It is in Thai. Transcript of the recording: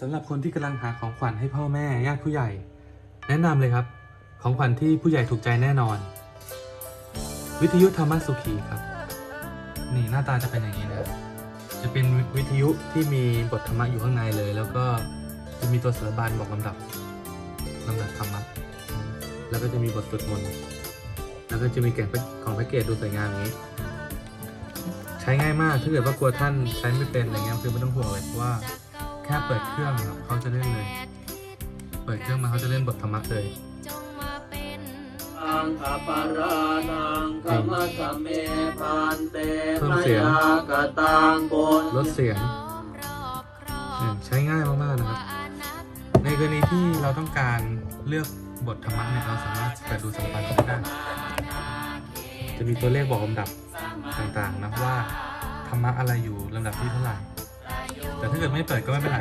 สำหรับคนที่กำลังหาของขวัญให้พ่อแม่ญาติผู้ใหญ่ แนะนำเลยครับ ของขวัญที่ผู้ใหญ่ถูกใจแน่นอน วิทยุธรรมสุขีครับ นี่หน้าตาจะเป็นอย่างนี้นะจะเป็นวิทยุที่มีบทธรรมะอยู่ข้างในเลย แล้วก็จะมีตัวสารบานบอกลำดับลำดับธรรมะแล้วก็จะมีบทสวดมนต์แล้วก็จะมีแกะของแพ็กเกจดูสวยงามอย่างนี้ ใช้ง่ายมากถ้าเกิดว่ากลัวท่านใช้ไม่เป็นอะไรเงี้ยคือไม่ต้องห่วงเลยเพราะว่า แค่เปิดเครื่องครับเขาจะเล่นเลย เปิดเครื่องมาเขาจะเล่นบทธรรมะเลยอังอปารานังขมัสเมพันเตเพิ่พมเสียงยากตังบนลดเสียงเนี่ยใช้ง่ายมากๆนะครับ ในกรณีที่เราต้องการเลือกบทธรรมะเนี่ยเราสามารถเปิดดูสัมพันธ์ได้จะมีตัวเลขบอกลำดับต่างๆนะว่าธรรมะอะไรอยู่ลำดับที่เท่าไหร่ แต่ถ้าเกิดไม่เปิดก็ไม่เป็นไร